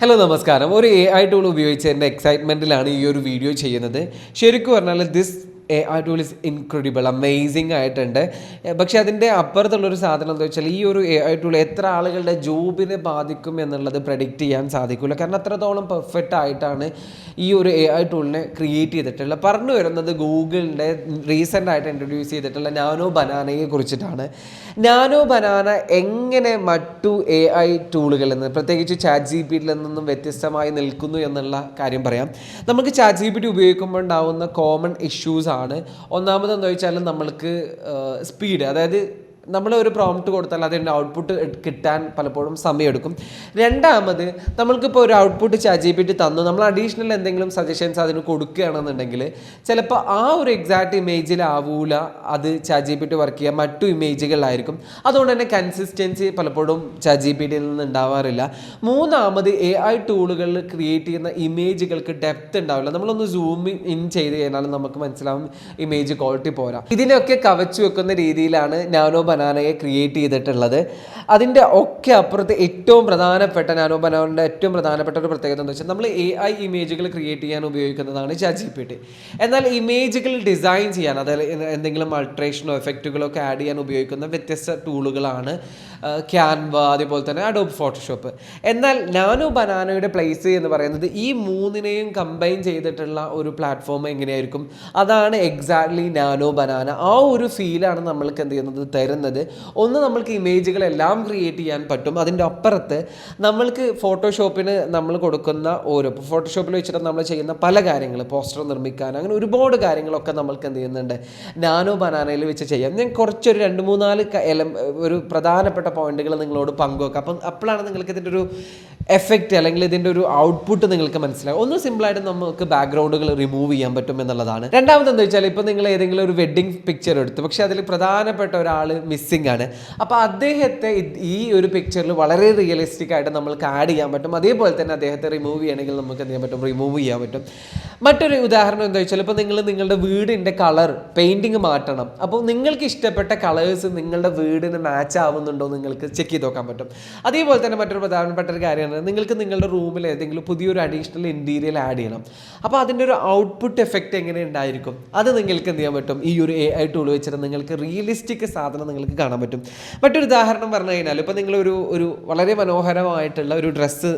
Hello നമസ്കാരം. ഒരു A I tool ഉപയോഗിച്ച് എന്റെ എക്സൈറ്റ്മെന്റിലാണ് ഈ ഒരു വീഡിയോ ചെയ്യുന്നത്. ശരിക്കും പറഞ്ഞാൽ this A I tool is incredible amazing ആയിട്ടുണ്ട്. പക്ഷേ അതിന്റെ അപ്പുറത്തുള്ളൊരു സാധനം എന്താ വെച്ചാൽ ഈ ഒരു എ ഐ ടൂൾ എത്ര ആളുകളുടെ ജോബിനെ ബാധിക്കും എന്നുള്ളത് പ്രഡിക്റ്റ് ചെയ്യാൻ സാധിക്കില്ല കാരണം അത്രത്തോളം പെർഫെക്റ്റ് ആയിട്ടാണ് ഈ ഒരു എ ഐ ടൂളിനെ ക്രിയേറ്റ് ചെയ്തിട്ടുള്ളത്. പറഞ്ഞു വരുന്നത് ഗൂഗിളിന്റെ റീസെന്റ് ആയിട്ട് ഇൻട്രൊഡ്യൂസ് ചെയ്തിട്ടുള്ള നാനോ ബനാനയെ കുറിച്ചിട്ടാണ്. നാനോ ബനാന എങ്ങനെ മറ്റു എ ഐ ടൂളുകളിൽ നിന്ന് പ്രത്യേകിച്ച് ചാറ്റ് ജി പി നിന്നും വ്യത്യസ്തമായി നിൽക്കുന്നു എന്നുള്ള കാര്യം പറയാം. നമുക്ക് ചാറ്റ് ജി പി ടി ഉപയോഗിക്കുമ്പോൾ ഉണ്ടാകുന്ന കോമൺ ഇഷ്യൂസ് ആണ്. ഒന്നാമത് എന്താ വെച്ചാൽ നമ്മൾക്ക് സ്പീഡ് അതായത് നമ്മൾ ഒരു പ്രോംപ്റ്റ് കൊടുത്താൽ അതിന്റെ ഔട്ട്പുട്ട് കിട്ടാൻ പലപ്പോഴും സമയമെടുക്കും. രണ്ടാമത് നമ്മൾക്കിപ്പോൾ ഒരു ഔട്ട്പുട്ട് ചാറ്റ് പി ടി തന്നു. നമ്മൾ അഡീഷണൽ എന്തെങ്കിലും സജഷൻസ് അതിന് കൊടുക്കുകയാണെന്നുണ്ടെങ്കിൽ ചിലപ്പോൾ ആ ഒരു എക്സാക്ട് ഇമേജിലാവൂല അത് ചാറ്റ് പി ടി വർക്ക് ചെയ്യുക മറ്റു ഇമേജുകളിലായിരിക്കും അതുകൊണ്ട് തന്നെ കൺസിസ്റ്റൻസി പലപ്പോഴും ചാറ്റ് പി ടിയിൽ നിന്ന് ഉണ്ടാവാറില്ല. മൂന്നാമത് എ ഐ ടൂളുകളിൽ ക്രിയേറ്റ് ചെയ്യുന്ന ഇമേജുകൾക്ക് ഡെപ്ത് ഉണ്ടാവില്ല. നമ്മളൊന്ന് സൂം ഇൻ ചെയ്ത് കഴിഞ്ഞാൽ നമുക്ക് മനസ്സിലാവും ഇമേജ് ക്വാളിറ്റി പോരാ. ഇതിനൊക്കെ കവച്ചു വെക്കുന്ന രീതിയിലാണ് നാനോ ബനാനയെ ക്രിയേറ്റ് ചെയ്തിട്ടുള്ളത്. അതിന്റെ ഒക്കെ അപ്പുറത്ത് ഏറ്റവും പ്രധാനപ്പെട്ട നാനോ ബനാനയുടെ ഏറ്റവും പ്രധാനപ്പെട്ട ഒരു പ്രത്യേകത എന്ന് വെച്ചാൽ നമ്മൾ എ ഐ ഇമേജുകൾ ക്രിയേറ്റ് ചെയ്യാൻ ഉപയോഗിക്കുന്നതാണ് ചാറ്റ് ജി പി ടി എന്നാൽ ഇമേജുകൾ ഡിസൈൻ ചെയ്യാൻ അതായത് എന്തെങ്കിലും അൾട്രേഷനോ എഫക്റ്റുകളോ ഒക്കെ ആഡ് ചെയ്യാൻ ഉപയോഗിക്കുന്ന വ്യത്യസ്ത ടൂളുകളാണ് ക്യാൻവ അതേപോലെ തന്നെ അഡോബ് ഫോട്ടോഷോപ്പ് എന്നാൽ നാനോ ബനാനയുടെ പ്ലേസ് എന്ന് പറയുന്നത് ഈ മൂന്നിനെയും കമ്പൈൻ ചെയ്തിട്ടുള്ള ഒരു പ്ലാറ്റ്ഫോം എങ്ങനെയായിരിക്കും? അതാണ് എക്സാക്ട്ലി നാനോ ബനാന. ആ ഒരു ഫീലാണ് നമ്മൾക്ക് എന്ത് ചെയ്യുന്നത്? തരുന്നത്. ഒന്ന് നമ്മൾക്ക് ഇമേജുകളെല്ലാം ക്രിയേറ്റ് ചെയ്യാൻ പറ്റും. അതിന്റെ അപ്പുറത്ത് നമ്മൾക്ക് ഫോട്ടോഷോപ്പിന് നമ്മൾ കൊടുക്കുന്ന ഓരോ ഫോട്ടോഷോപ്പിൽ വെച്ചിട്ട് നമ്മൾ ചെയ്യുന്ന പല കാര്യങ്ങൾ പോസ്റ്റർ നിർമ്മിക്കാൻ അങ്ങനെ ഒരുപാട് കാര്യങ്ങളൊക്കെ നമ്മൾക്ക് എന്ത് ചെയ്യുന്നുണ്ട്. നാനോ ബനാനയിൽ വെച്ച് ചെയ്യാം. ഞാൻ കുറച്ചൊരു രണ്ട് മൂന്നാൽ എലം ഒരു പ്രധാനപ്പെട്ട പോയിന്റുകൾ നിങ്ങളോട് പങ്കുവെക്കാം. അപ്പം അപ്പോഴാണ് നിങ്ങൾക്ക് ഇതിന്റെ ഒരു എഫക്റ്റ് അല്ലെങ്കിൽ ഇതിന്റെ ഒരു ഔട്ട്പുട്ട് നിങ്ങൾക്ക് മനസ്സിലാവും ഒന്ന് സിമ്പിളായിട്ട് നമുക്ക് ബാക്ക്ഗ്രൗണ്ടുകൾ റിമൂവ് ചെയ്യാൻ പറ്റും എന്നുള്ളതാണ്. രണ്ടാമത് എന്താ വെച്ചാൽ ഇപ്പോൾ നിങ്ങൾ ഏതെങ്കിലും ഒരു വെഡ്ഡിങ് പിക്ചർ എടുത്തു. പക്ഷേ അതിൽ പ്രധാനപ്പെട്ട ഒരാൾ മിസ്സിംഗ് ആണ്. അപ്പോൾ അദ്ദേഹത്തെ ഈ ഒരു പിക്ചറിൽ വളരെ റിയലിസ്റ്റിക് ആയിട്ട് നമ്മൾക്ക് ആഡ് ചെയ്യാൻ പറ്റും. അതേപോലെ തന്നെ അദ്ദേഹത്തെ റിമൂവ് ചെയ്യണമെങ്കിൽ നമുക്ക് എന്ത് ചെയ്യാൻ പറ്റും? റിമൂവ് ചെയ്യാൻ പറ്റും. മറ്റൊരു ഉദാഹരണം എന്താ വെച്ചാൽ ഇപ്പോൾ നിങ്ങൾ നിങ്ങളുടെ വീടിന്റെ കളർ പെയിന്റിങ് മാറ്റണം. അപ്പോൾ നിങ്ങൾക്ക് ഇഷ്ടപ്പെട്ട കളേഴ്സ് നിങ്ങളുടെ വീടിന് മാച്ച് ആവുന്നുണ്ടോ നിങ്ങൾക്ക് ചെക്ക് ചെയ്ത് നോക്കാൻ പറ്റും. അതേപോലെ തന്നെ മറ്റൊരു പ്രധാനപ്പെട്ട ഒരു കാര്യമാണ് നിങ്ങൾക്ക് നിങ്ങളുടെ റൂമിൽ ഏതെങ്കിലും പുതിയൊരു അഡീഷണൽ ഇന്റീരിയൽ ആഡ് ചെയ്യണം. അപ്പോൾ അതിന്റെ ഒരു ഔട്ട്പുട്ട് എഫക്റ്റ് എങ്ങനെ ഉണ്ടായിരിക്കും? അത് നിങ്ങൾക്ക് എന്ത് ചെയ്യാൻ പറ്റും? ഈ ഒരു എ ഐ ടൂൾ വെച്ചിട്ട് നിങ്ങൾക്ക് റിയലിസ്റ്റിക് സാധനം നിങ്ങൾക്ക് കാണാൻ പറ്റും. മറ്റൊരു ഉദാഹരണം പറഞ്ഞു കഴിഞ്ഞാൽ ഇപ്പോൾ നിങ്ങളൊരു ഒരു വളരെ മനോഹരമായിട്ടുള്ള ഒരു ഡ്രസ്സ്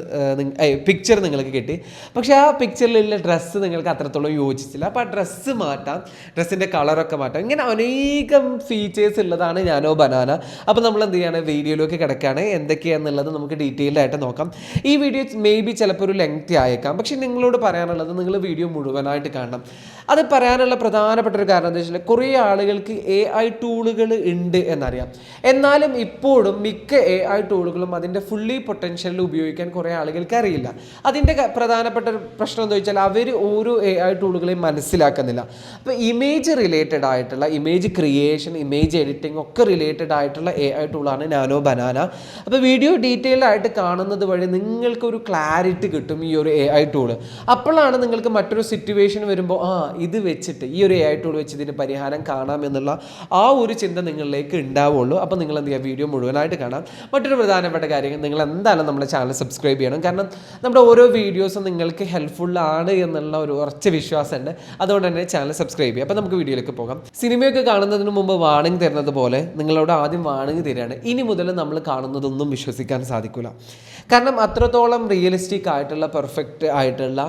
പിക്ചർ നിങ്ങൾക്ക് കിട്ടി. പക്ഷേ ആ പിക്ചറിലുള്ള ഡ്രസ്സ് നിങ്ങൾക്ക് അത്രത്തോളം യോജിച്ചില്ല. അപ്പോൾ ആ ഡ്രസ്സ് മാറ്റാം. ഡ്രസ്സിന്റെ കളറൊക്കെ മാറ്റാം. ഇങ്ങനെ അനേകം ഫീച്ചേഴ്സ് ഉള്ളതാണ് ഞാനോ ബനാന. അപ്പോൾ നമ്മൾ എന്ത് ചെയ്യാണ്? വീഡിയോയിലേക്ക് കിടക്കുകയാണ്. എന്തൊക്കെയാണെന്നുള്ളത് നമുക്ക് ഡീറ്റെയിൽഡ് ആയിട്ട് നോക്കാം. ഈ വീഡിയോ മേ ബി ചിലപ്പോൾ ഒരു ലെങ്തി ആയേക്കാം. പക്ഷേ നിങ്ങളോട് പറയാനുള്ളത് നിങ്ങൾ വീഡിയോ മുഴുവനായിട്ട് കാണണം. അത് പറയാനുള്ള പ്രധാനപ്പെട്ട ഒരു കാരണം എന്താ വെച്ചാൽ കുറേ ആളുകൾക്ക് എ ഐ ടൂളുകൾ ഉണ്ട് എന്നറിയാം. എന്നാലും ഇപ്പോഴും മിക്ക എ ഐ ടൂളുകളും അതിന്റെ ഫുള്ളി പൊട്ടൻഷ്യലിൽ ഉപയോഗിക്കാൻ കുറേ ആളുകൾക്ക് അറിയില്ല. അതിന്റെ പ്രധാനപ്പെട്ട ഒരു പ്രശ്നം എന്ന് വെച്ചാൽ അവർ ഓരോ എ ഐ ടൂളുകളെയും മനസ്സിലാക്കുന്നില്ല. അപ്പോൾ ഇമേജ് റിലേറ്റഡ് ആയിട്ടുള്ള ഇമേജ് ക്രിയേഷൻ ഇമേജ് എഡിറ്റിംഗ് ഒക്കെ റിലേറ്റഡ് ആയിട്ടുള്ള എ ഐ ടൂളാണ് നാനോ ബനാന അപ്പോൾ വീഡിയോ ഡീറ്റെയിൽഡ് ആയിട്ട് കാണുന്നത് വഴി നിങ്ങൾക്കൊരു ക്ലാരിറ്റി കിട്ടും ഈ ഒരു എ ഐ ടൂൾ അപ്പോഴാണ് നിങ്ങൾക്ക് മറ്റൊരു സിറ്റുവേഷൻ വരുമ്പോൾ ആ ഇത് വെച്ചിട്ട് ഈ ഒരു എ ഐ ടൂൾ വെച്ച് ഇതിന് പരിഹാരം കാണാം എന്നുള്ള ആ ഒരു ചിന്ത നിങ്ങളിലേക്ക് ഉണ്ടാവുള്ളൂ. അപ്പോൾ നിങ്ങൾ എന്ത് ചെയ്യുക? വീഡിയോ മുഴുവനായിട്ട് കാണാം. മറ്റൊരു പ്രധാനപ്പെട്ട കാര്യം നിങ്ങൾ എന്തായാലും നമ്മുടെ ചാനൽ സബ്സ്ക്രൈബ് ചെയ്യണം. കാരണം നമ്മുടെ ഓരോ വീഡിയോസും നിങ്ങൾക്ക് ഹെൽപ്ഫുൾ ആണ് എന്നുള്ള ഒരു ഉറച്ച വിശ്വാസമുണ്ട്. അതുകൊണ്ട് തന്നെ ചാനൽ സബ്സ്ക്രൈബ് ചെയ്യുക. അപ്പോൾ നമുക്ക് വീഡിയോയിലേക്ക് പോകാം. സിനിമയൊക്കെ കാണുന്നതിന് മുമ്പ് വാണിംഗ് തരുന്നത് പോലെ നിങ്ങളോട് ആദ്യം വാണിംഗ് തരികയാണ്. ഇനി മുതൽ നമ്മൾ കാണുന്നതൊന്നും വിശ്വസിക്കാൻ സാധിക്കില്ല കാരണം അത്രത്തോളം റിയലിസ്റ്റിക് ആയിട്ടുള്ള പെർഫെക്റ്റ് ആയിട്ടുള്ള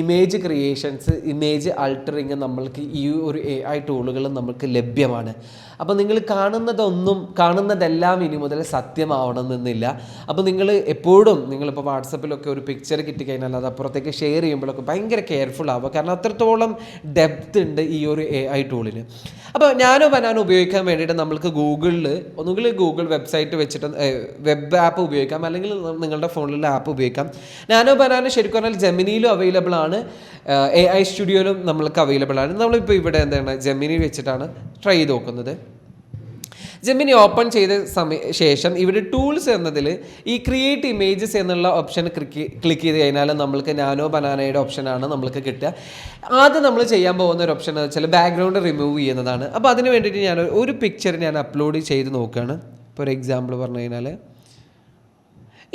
ഇമേജ് ക്രിയേഷൻസ് ഇമേജ് അൾട്ടറിങ് നമ്മൾക്ക് ഈ ഒരു എ ഐ ടൂളുകൾ നമുക്ക് ലഭ്യമാണ്. അപ്പോൾ നിങ്ങൾ കാണുന്നതൊന്നും കാണുന്നതെല്ലാം ഇനി മുതൽ സത്യമാവണമെന്നില്ല. അപ്പോൾ നിങ്ങൾ എപ്പോഴും നിങ്ങളിപ്പോൾ വാട്സപ്പിലൊക്കെ ഒരു പിക്ചർ കിട്ടിക്കഴിഞ്ഞാൽ അത് അപ്പുറത്തേക്ക് ഷെയർ ചെയ്യുമ്പോഴൊക്കെ ഭയങ്കര കെയർഫുൾ ആവുക. കാരണം അത്രത്തോളം ഡെപ്ത് ഉണ്ട് ഈ ഒരു എ ഐ ടൂളിന് അപ്പോൾ ഞാനോ ബനാനോ ഉപയോഗിക്കാൻ വേണ്ടിയിട്ട് നമ്മൾക്ക് ഗൂഗിളിൽ ഒന്നുകിൽ ഗൂഗിൾ വെബ്സൈറ്റ് വെച്ചിട്ട് വെബ് ആപ്പ് ഉപയോഗിക്കാം. അല്ലെങ്കിൽ നിങ്ങളുടെ ഫോണിലുള്ള ആപ്പ് ഉപയോഗിക്കാം. നാനോ ബനാനോ ശരിക്കും പറഞ്ഞാൽ ജെമിനിയിലും അവൈലബിൾ ആണ്. എ ഐ സ്റ്റുഡിയോയിലും നമ്മൾക്ക് അവൈലബിൾ ആണ്. നമ്മളിപ്പോൾ ഇവിടെ എന്താണ് ജെമിനി വെച്ചിട്ടാണ് ട്രൈ ചെയ്ത് നോക്കുന്നത്. ജെമിനി ഓപ്പൺ ചെയ്ത സമയ ശേഷം ഇവിടെ ടൂൾസ് എന്നതിൽ ഈ ക്രിയേറ്റ് ഇമേജസ് എന്നുള്ള ഓപ്ഷൻ ക്ലിക്ക് ചെയ്ത് കഴിഞ്ഞാൽ നമ്മൾക്ക് നാനോ ബനാനയുടെ ഓപ്ഷനാണ് നമ്മൾക്ക് കിട്ടുക. ആദ്യം നമ്മൾ ചെയ്യാൻ പോകുന്ന ഒരു ഓപ്ഷൻ എന്ന് വെച്ചാൽ ബാക്ക്ഗ്രൗണ്ട് റിമൂവ് ചെയ്യുന്നതാണ്. അപ്പോൾ അതിന് വേണ്ടിയിട്ട് ഞാൻ ഒരു പിക്ചർ ഞാൻ അപ്ലോഡ് ചെയ്ത് നോക്കുകയാണ്. ഇപ്പോൾ ഒരു എക്സാമ്പിൾ പറഞ്ഞു കഴിഞ്ഞാൽ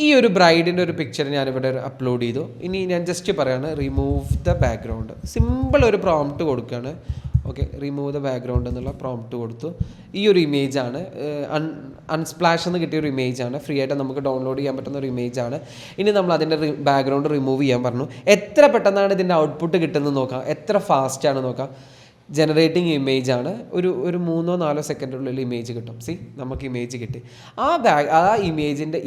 ഈ ഒരു ബ്രൈഡിന്റെ ഒരു പിക്ചർ ഞാനിവിടെ അപ്ലോഡ് ചെയ്തു. ഇനി ഞാൻ ജസ്റ്റ് പറയാണ് റിമൂവ് ദ ബാക്ക്ഗ്രൗണ്ട് സിമ്പിൾ ഒരു പ്രോംപ്റ്റ് കൊടുക്കുകയാണ്. ഓക്കെ റിമൂവ് ദ ബാക്ക്ഗ്രൗണ്ട് എന്നുള്ള പ്രോംപ്റ്റ് കൊടുത്തു. ഈ ഒരു ഇമേജ് ആണ് അൺ അൺസ്പ്ലാഷ് എന്ന് കിട്ടിയ ഒരു ഇമേജ് ആണ്. ഫ്രീ ആയിട്ട് നമുക്ക് ഡൗൺലോഡ് ചെയ്യാൻ പറ്റുന്ന ഒരു ഇമേജ് ആണ്. ഇനി നമ്മൾ അതിന്റെ ബാക്ക്ഗ്രൗണ്ട് റിമൂവ് ചെയ്യാൻ പറഞ്ഞു. എത്ര പെട്ടെന്നാണ് ഇതിന്റെ ഔട്ട്പുട്ട് കിട്ടുന്നത് നോക്കാം. എത്ര ഫാസ്റ്റാണ് നോക്കാം. ജനറേറ്റിംഗ് ഇമേജ് ആണ്. ഒരു ഒരു മൂന്നോ നാലോ സെക്കൻഡിനുള്ളിൽ ഇമേജ് കിട്ടും. സി നമുക്ക് ഇമേജ് കിട്ടി. ആ ബാഗ് ആ ഇമേജിന്റെ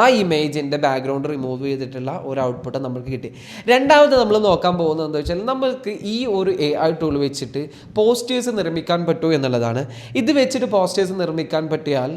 ആ ഇമേജിന്റെ ബാക്ക്ഗ്രൗണ്ട് റിമൂവ് ചെയ്തിട്ടുള്ള ഒരു ഔട്ട്പുട്ട് നമുക്ക് കിട്ടി. രണ്ടാമത് നമ്മൾ നോക്കാൻ പോകുന്നത് എന്താ വെച്ചാൽ നമുക്ക് ഈ ഒരു എ ഐ ടൂൾ വെച്ചിട്ട് പോസ്റ്റേഴ്സ് നിർമ്മിക്കാൻ പറ്റുമോ എന്നുള്ളതാണ്. ഇത് വെച്ചിട്ട് പോസ്റ്റേഴ്സ് നിർമ്മിക്കാൻ പറ്റിയാൽ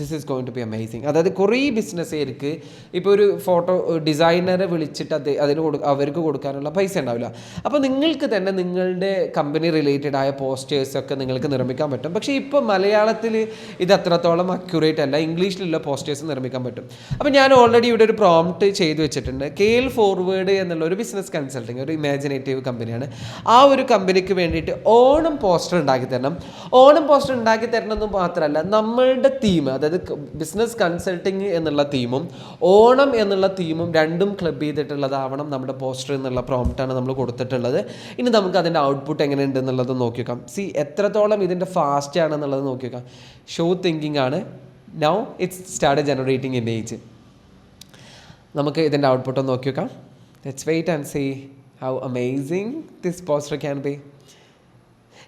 this is going to be amazing അതായത് കുറേ ബിസിനസ്സുകാർക്ക് ഇപ്പോൾ ഒരു ഫോട്ടോ ഡിസൈനറെ വിളിച്ചിട്ട് അത് അതിന് കൊടു അവർക്ക് കൊടുക്കാനുള്ള പൈസ ഉണ്ടാവില്ല. അപ്പോൾ നിങ്ങൾക്ക് തന്നെ നിങ്ങളുടെ കമ്പനി റിലേറ്റഡ് ആയ പോസ്റ്റേഴ്സൊക്കെ നിങ്ങൾക്ക് നിർമ്മിക്കാൻ പറ്റും. പക്ഷേ ഇപ്പോൾ മലയാളത്തിൽ ഇത് അത്രത്തോളം അക്യുറേറ്റ് അല്ല. ഇംഗ്ലീഷിലുള്ള പോസ്റ്റേഴ്സ് നിർമ്മിക്കാൻ പറ്റും. അപ്പോൾ ഞാൻ ഓൾറെഡി ഇവിടെ ഒരു പ്രോംപ്റ്റ് ചെയ്തു വെച്ചിട്ടുണ്ട്. കെ എൽ ഫോർവേഡ് എന്നുള്ള ഒരു ബിസിനസ് കൺസൾട്ടിങ് ഒരു ഇമാജിനേറ്റീവ് കമ്പനിയാണ് ആ ഒരു കമ്പനിക്ക് വേണ്ടിയിട്ട് ഓണം പോസ്റ്റർ ഉണ്ടാക്കി തരണം. ഓണം പോസ്റ്റർ ഉണ്ടാക്കി തരണം എന്ന് മാത്രമല്ല നമ്മളുടെ തീം അതായത് ബിസിനസ് കൺസൾട്ടിങ് എന്നുള്ള തീമും ഓണം എന്നുള്ള തീമും രണ്ടും ക്ലബ് ചെയ്തിട്ടുള്ളതാവണം നമ്മുടെ പോസ്റ്റർ എന്നുള്ള പ്രോംപ്റ്റാണ് നമ്മൾ കൊടുത്തിട്ടുള്ളത്. ഇനി നമുക്ക് അതിന്റെ ഔട്ട്പുട്ട് എങ്ങനെയുണ്ട് എന്നുള്ളത് നോക്കി നോക്കാം സി എത്രത്തോളം ഇതിന്റെ ഫാസ്റ്റ് ആണെന്നുള്ളത് നോക്കി നോക്കാം ഷോ തിങ്കിങ് ആണ്. Now it's start generating image നമുക്ക് ഇതിന്റെ ഔട്ട്പുട്ട് ഒന്ന് നോക്കി നോക്കാം let's wait and see how amazing this poster can be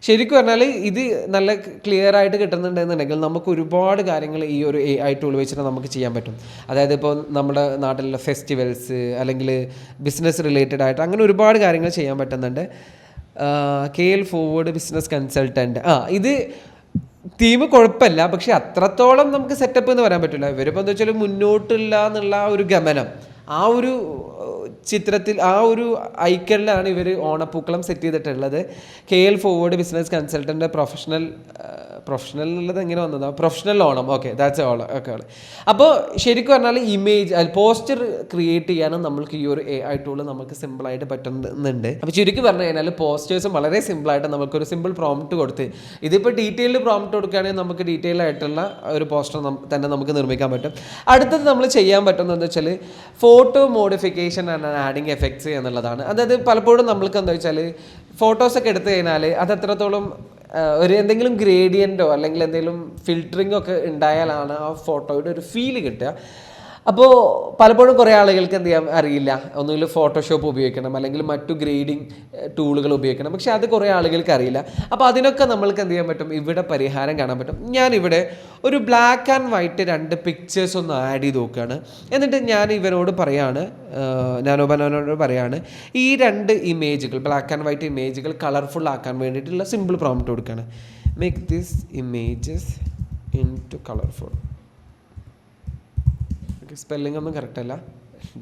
ശരിക്കും പറഞ്ഞാൽ ഇത് നല്ല ക്ലിയർ ആയിട്ട് കിട്ടുന്നുണ്ടെന്നുണ്ടെങ്കിൽ നമുക്ക് ഒരുപാട് കാര്യങ്ങൾ ഈ ഒരു എ ഐ ടൂൾ വെച്ചിട്ട് നമുക്ക് ചെയ്യാൻ പറ്റും. അതായത് ഇപ്പോൾ നമ്മുടെ നാട്ടിലുള്ള ഫെസ്റ്റിവൽസ് അല്ലെങ്കിൽ ബിസിനസ് റിലേറ്റഡ് ആയിട്ട് അങ്ങനെ ഒരുപാട് കാര്യങ്ങൾ ചെയ്യാൻ പറ്റുന്നുണ്ട്. K L forward business consultant ആ ഇത് തീം കുഴപ്പമില്ല പക്ഷേ അത്രത്തോളം നമുക്ക് സെറ്റപ്പ് എന്ന് പറയാൻ പറ്റില്ല. ഇവരിപ്പോൾ എന്താ വെച്ചാൽ മുന്നോട്ടില്ല എന്നുള്ള ഒരു ഗമനം ആ ഒരു ചിത്രത്തിൽ ആ ഒരു ഐക്കണിലാണ് ഇവർ ഓണപ്പൂക്കളം സെറ്റ് ചെയ്തിട്ടുള്ളത്. K L forward business consultant professional professional എന്നുള്ളത് എങ്ങനെ വന്നതാണ് professional Onam. Okay that's all okay all അപ്പോൾ ശരിക്കും പറഞ്ഞാൽ ഇമേജ് പോസ്റ്റർ ക്രിയേറ്റ് ചെയ്യാനും നമ്മൾക്ക് ഈ ഒരു എ ഐ ടൂൾ നമുക്ക് സിമ്പിളായിട്ട് പറ്റുന്നുണ്ട്. അപ്പോൾ ചുരുക്കി പറഞ്ഞു കഴിഞ്ഞാൽ പോസ്റ്റേഴ്സും വളരെ സിമ്പിളായിട്ട് നമുക്കൊരു സിമ്പിൾ പ്രോംപ്റ്റ് കൊടുത്ത് ഇതിപ്പോൾ ഡീറ്റെയിൽഡ് പ്രോംപ്റ്റ് കൊടുക്കുകയാണെങ്കിൽ നമുക്ക് ഡീറ്റെയിൽ ആയിട്ടുള്ള ഒരു പോസ്റ്റർ തന്നെ നമുക്ക് നിർമ്മിക്കാൻ പറ്റും. അടുത്തത് നമ്മൾ ചെയ്യാൻ പറ്റുന്നത് വെച്ചാൽ photo modification and adding effects എന്നുള്ളതാണ്. അതായത് പലപ്പോഴും നമ്മൾക്ക് എന്താ വെച്ചാൽ ഫോട്ടോസൊക്കെ എടുത്തു കഴിഞ്ഞാൽ അത് എത്രത്തോളം ഒരു എന്തെങ്കിലും ഗ്രേഡിയന്റോ അല്ലെങ്കിൽ എന്തെങ്കിലും ഫിൽറ്ററിംഗ് ഒക്കെ ഉണ്ടായാലാണ് ആ ഫോട്ടോയുടെ ഒരു ഫീൽ കിട്ടുക. അപ്പോൾ പലപ്പോഴും കുറേ ആളുകൾക്ക് എന്ത് ചെയ്യാൻ അറിയില്ല. ഒന്നുകിൽ ഫോട്ടോഷോപ്പ് ഉപയോഗിക്കണം അല്ലെങ്കിൽ മറ്റു ഗ്രേഡിംഗ് ടൂളുകൾ ഉപയോഗിക്കണം. പക്ഷേ അത് കുറേ ആളുകൾക്ക് അറിയില്ല. അപ്പോൾ അതിനൊക്കെ നമ്മൾക്ക് എന്ത് ചെയ്യാൻ പറ്റും? ഇവിടെ പരിഹാരം കാണാൻ പറ്റും. ഞാനിവിടെ ഒരു ബ്ലാക്ക് ആൻഡ് വൈറ്റ് രണ്ട് പിക്ചേഴ്സ് ഒന്ന് ആഡ് ചെയ്ത് നോക്കുകയാണ് എന്നിട്ട് ഞാൻ ഇവരോട് പറയാണ് ഞാനോബനോനോട് പറയാണ് ഈ രണ്ട് ഇമേജുകൾ ബ്ലാക്ക് ആൻഡ് വൈറ്റ് ഇമേജുകൾ കളർഫുൾ ആക്കാൻ വേണ്ടിയിട്ടുള്ള സിമ്പിൾ പ്രോംപ്റ്റ് കൊടുക്കുകയാണ് make this images into colourful spelling ഒന്നും കറക്റ്റ് അല്ല.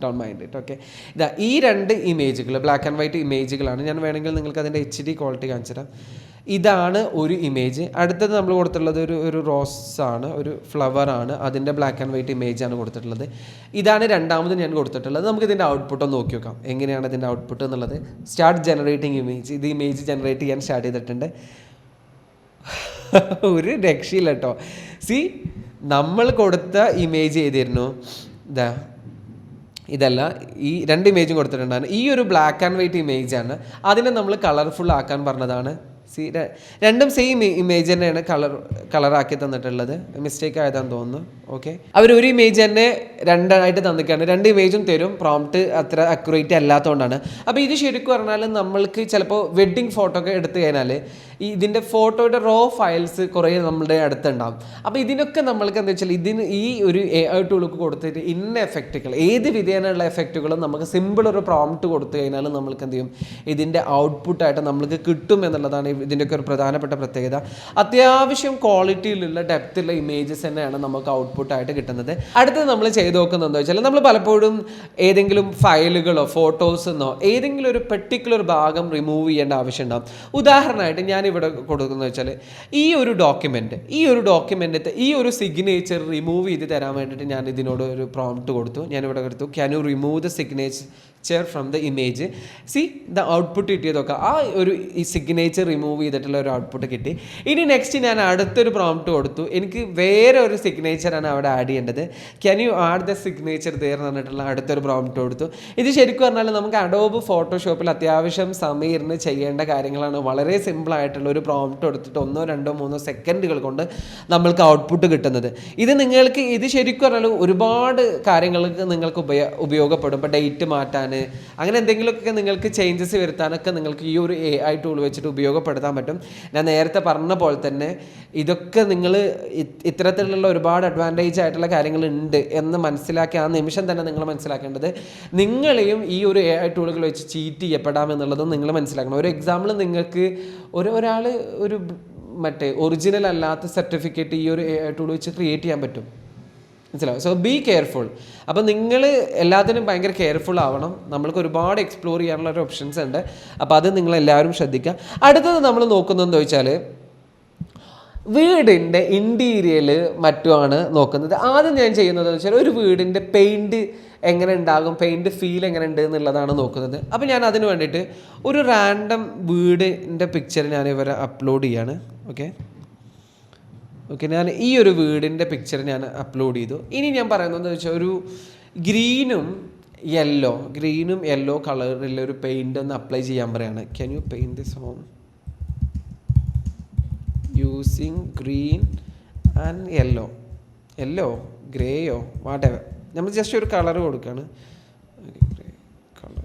ഡോൺ മൈൻഡ് ഇറ്റ് ഓക്കെ ഇതാ ഈ രണ്ട് ഇമേജുകൾ ബ്ലാക്ക് ആൻഡ് വൈറ്റ് ഇമേജുകളാണ് ഞാൻ വേണമെങ്കിൽ നിങ്ങൾക്ക് അതിന്റെ എച്ച് ഡി ക്വാളിറ്റി കാണിച്ചു ഇതാണ് ഒരു ഇമേജ് അടുത്തത് നമ്മൾ കൊടുത്തിട്ടുള്ളത് ഒരു ഒരു റോസ് ആണ് ഒരു ഫ്ലവർ ആണ്. അതിന്റെ ബ്ലാക്ക് ആൻഡ് വൈറ്റ് ഇമേജ് ആണ് കൊടുത്തിട്ടുള്ളത്. ഇതാണ് രണ്ടാമത് ഞാൻ കൊടുത്തിട്ടുള്ളത്. നമുക്ക് ഇതിന്റെ ഔട്ട്പുട്ട് ഒന്ന് നോക്കി നോക്കാം. എങ്ങനെയാണ് ഇതിന്റെ ഔട്ട്പുട്ട് എന്നുള്ളത്? സ്റ്റാർട്ട് ജനറേറ്റിംഗ് ഇമേജ് ഇത് ഇമേജ് ജനറേറ്റ് ചെയ്യാൻ സ്റ്റാർട്ട് ചെയ്തിട്ടുണ്ട്. ഒരു രക്ഷയില്ല കേട്ടോ സി നമ്മൾ കൊടുത്ത ഇമേജ് ചെയ്തിരുന്നു ഇതാ ഇതല്ല ഈ രണ്ട് ഇമേജും കൊടുത്തിട്ടുണ്ടാണ് ഈ ഒരു ബ്ലാക്ക് ആൻഡ് വൈറ്റ് ഇമേജ് ആണ്. അതിനെ നമ്മൾ കളർഫുൾ ആക്കാൻ പറഞ്ഞതാണ്. സി രണ്ടും സെയിം ഇമേജ് തന്നെയാണ് കളർ കളറാക്കി തന്നിട്ടുള്ളത്. മിസ്റ്റേക്ക് ആയതാന്ന് തോന്നുന്നു. ഓക്കെ അവർ ഒരു ഇമേജ് തന്നെ രണ്ടായിട്ട് തന്നിക്കാണ്. രണ്ട് ഇമേജും തരും. പ്രോംപ്റ്റ് അത്ര അക്യുറേറ്റ് അല്ലാത്തതുകൊണ്ടാണ്. അപ്പോൾ ഇത് ശരിക്കും പറഞ്ഞാൽ നമ്മൾക്ക് ചിലപ്പോൾ വെഡ്ഡിങ് ഫോട്ടോ ഒക്കെ എടുത്തു കഴിഞ്ഞാൽ ഈ ഇതിന്റെ ഫോട്ടോയുടെ റോ ഫയൽസ് കുറേ നമ്മുടെ അടുത്തുണ്ടാവും. അപ്പോൾ ഇതിനൊക്കെ നമ്മൾക്ക് എന്താ വെച്ചാൽ ഇതിന് ഈ ഒരു എ ഐ ടൂൾക്ക് കൊടുത്തിട്ട് ഇന്ന എഫക്റ്റുകൾ ഏത് വിധേയനുള്ള എഫക്റ്റുകളും നമുക്ക് സിമ്പിൾ ഒരു പ്രോംപ്റ്റ് കൊടുത്തു കഴിഞ്ഞാൽ നമ്മൾക്ക് എന്ത് ചെയ്യും? ഇതിന്റെ ഔട്ട്പുട്ടായിട്ട് നമ്മൾക്ക് കിട്ടും എന്നുള്ളതാണ് ഇതിന്റെയൊക്കെ ഒരു പ്രധാനപ്പെട്ട പ്രത്യേകത. അത്യാവശ്യം ക്വാളിറ്റിയിലുള്ള ഡെപ്തുള്ള ഇമേജസ് തന്നെയാണ് നമുക്ക് ഔട്ട്പുട്ടായിട്ട് കിട്ടുന്നത്. അടുത്തത് നമ്മൾ ചെയ്ത് നോക്കുന്നത് എന്താ വെച്ചാൽ നമ്മൾ പലപ്പോഴും ഏതെങ്കിലും ഫയലുകളോ ഫോട്ടോസെന്നോ ഏതെങ്കിലും ഒരു പെർട്ടിക്കുലർ ഭാഗം റിമൂവ് ചെയ്യേണ്ട ആവശ്യമുണ്ടാകും ഉദാഹരണമായിട്ട് ഞാൻ ഇവിടെ കൊടുക്കുന്നത് വെച്ചാൽ ഈ ഒരു ഡോക്യുമെന്റ് ഈ ഒരു ഡോക്യുമെന്റ് ഈ ഒരു സിഗ്നേച്ചർ റിമൂവ് ചെയ്ത് തരാൻ വേണ്ടിയിട്ട് ഞാൻ ഇതിനോട് ഒരു പ്രോംപ്റ്റ് കൊടുത്തു. ഞാനിവിടെ കൊടുത്തു can you remove the signature picture from the image see the output കിട്ടിയതൊക്കെ. ആ ഒരു ഈ സിഗ്നേച്ചർ റിമൂവ് ചെയ്തിട്ടുള്ള ഒരു ഔട്ട്പുട്ട് കിട്ടി. ഇനി നെക്സ്റ്റ് ഞാൻ അടുത്തൊരു പ്രോംപ്റ്റ് കൊടുത്തു. എനിക്ക് വേറെ ഒരു സിഗ്നേച്ചറാണ് അവിടെ ആഡ് ചെയ്യേണ്ടത്. Can you add the signature there എന്ന് പറഞ്ഞിട്ടുള്ള അടുത്തൊരു പ്രോംപ്റ്റ് കൊടുത്തു. ഇത് ശരിക്കും പറഞ്ഞാൽ നമുക്ക് അഡോബ് ഫോട്ടോഷോപ്പിൽ അത്യാവശ്യം സമീറിന് ചെയ്യേണ്ട കാര്യങ്ങളാണ്. വളരെ സിമ്പിൾ ആയിട്ടുള്ള ഒരു പ്രോംപ്റ്റ് കൊടുത്തിട്ട് ഒന്നോ രണ്ടോ മൂന്നോ സെക്കൻഡുകൾ കൊണ്ട് നമ്മൾക്ക് ഔട്ട്പുട്ട് കിട്ടുന്നത്. ഇത് നിങ്ങൾക്ക് ഇത് ശരിക്കും പറഞ്ഞാൽ ഒരുപാട് കാര്യങ്ങൾക്ക് നിങ്ങൾക്ക് ഉപയ ഉപയോഗപ്പെടും. ഇപ്പോൾ ഡേറ്റ് മാറ്റാൻ അങ്ങനെ എന്തെങ്കിലുമൊക്കെ നിങ്ങൾക്ക് ചേഞ്ചസ് വരുത്താനൊക്കെ നിങ്ങൾക്ക് ഈ ഒരു എ ഐ ടൂൾ വെച്ചിട്ട് ഉപയോഗപ്പെടുത്താൻ പറ്റും. ഞാൻ നേരത്തെ പറഞ്ഞ പോലെ തന്നെ ഇതൊക്കെ നിങ്ങൾ ഇത്തരത്തിലുള്ള ഒരുപാട് അഡ്വാന്റേജ് ആയിട്ടുള്ള കാര്യങ്ങൾ ഉണ്ട് എന്ന് മനസ്സിലാക്കി ആ നിമിഷം തന്നെ നിങ്ങൾ മനസ്സിലാക്കേണ്ടത് നിങ്ങളെയും ഈ ഒരു എ ഐ ടൂളുകൾ വെച്ച് ചീറ്റ് ചെയ്യപ്പെടാം എന്നുള്ളതും നിങ്ങൾ മനസ്സിലാക്കണം. ഒരു എക്സാമ്പിൾ നിങ്ങൾക്ക് ഒരു ഒരാൾ ഒരു മറ്റേ ഒറിജിനൽ അല്ലാത്ത സർട്ടിഫിക്കറ്റ് ഈ ഒരു എ ഐ ടൂൾ വെച്ച് ക്രിയേറ്റ് ചെയ്യാൻ പറ്റും. മനസ്സിലാവും സോ ബി കെയർഫുൾ അപ്പം നിങ്ങൾ എല്ലാത്തിനും ഭയങ്കര കെയർഫുൾ ആവണം. നമ്മൾക്ക് ഒരുപാട് എക്സ്പ്ലോർ ചെയ്യാനുള്ള ഒരു ഓപ്ഷൻസ് ഉണ്ട്. അപ്പോൾ അത് നിങ്ങൾ എല്ലാവരും ശ്രദ്ധിക്കുക. അടുത്തത് നമ്മൾ നോക്കുന്നതെന്ന് ചോദിച്ചാൽ വീടിന്റെ ഇന്റീരിയൽ മറ്റുമാണ് നോക്കുന്നത്. ആദ്യം ഞാൻ ചെയ്യുന്നത് വെച്ചാൽ ഒരു വീടിന്റെ പെയിന്റ് എങ്ങനെ ഉണ്ടാകും പെയിന്റ് ഫീൽ എങ്ങനെ ഉണ്ട് എന്നുള്ളതാണ് നോക്കുന്നത്. അപ്പോൾ ഞാൻ അതിന് വേണ്ടിയിട്ട് ഒരു റാൻഡം വീടിന്റെ പിക്ചർ ഞാൻ ഇവരെ അപ്ലോഡ് ചെയ്യാണ്. ഓക്കെ ഓക്കെ ഞാൻ ഈ ഒരു വീടിന്റെ പിക്ചർ ഞാൻ അപ്ലോഡ് ചെയ്തു. ഇനി ഞാൻ പറയുന്നത് വെച്ചാൽ ഒരു ഗ്രീനും യെല്ലോ ഗ്രീനും യെല്ലോ കളറിലെ ഒരു പെയിന്റ് ഒന്ന് അപ്ലൈ ചെയ്യാൻ പറയാണ്. Can you paint this home using green and yellow yellow ഗ്രേയോ whatever നമ്മൾ ജസ്റ്റ് ഒരു കളർ കൊടുക്കുകയാണ് കളർ